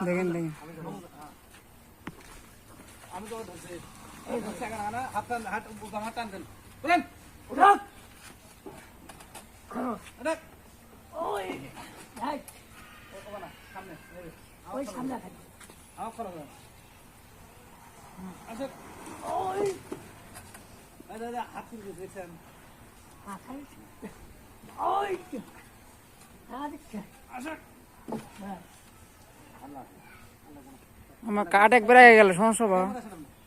দেখেন দেখেন আমি তো হাত টান দেন আচ্ছা হাত আল্লাহ আমার কাঠ একবার হয়ে গেল সমস্যা বা?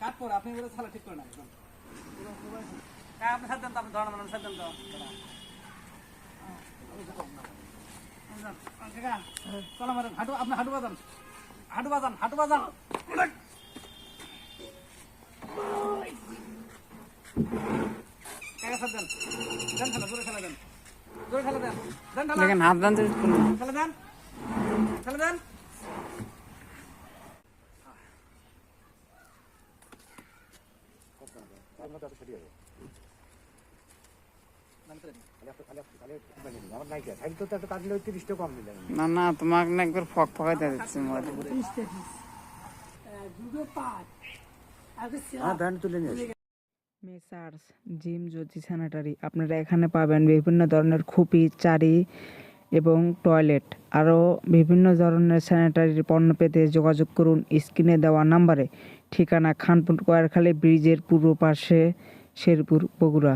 কাট পর আপনি বলে সালা ঠিক করে না আপনি সাথ তো আপনি ধরেন মানে সাথ হাঁটু আপনি হাঁটু বাজান। হাঁটু বাজান হাঁটু বাজান। কাকা সাথ দেন। দেন খেলা জোরে খেলা দেন। দেখেন হাত দান খেলা দেন খেলা দেন আমার নাই কে তাহলে তো একটা কাটলে তিরিশটা কম দিলেন না না তোমাকে না একবার ফক ফকাইতে দিচ্ছি হ্যাঁ তুলে নিয়ে। মেসার্স, জিম, জ্যোতি স্যানিটারি। আপনারা এখানে পাবেন বিভিন্ন ধরনের খুপি চারি এবং টয়লেট। আরও বিভিন্ন ধরনের স্যানিটারির পণ্য পেতে যোগাযোগ করুন স্ক্রিনে দেওয়া নাম্বারে। ঠিকানা খানপুর, কয়ারখালী ব্রিজের পূর্ব পাশে শেরপুর, বগুড়া।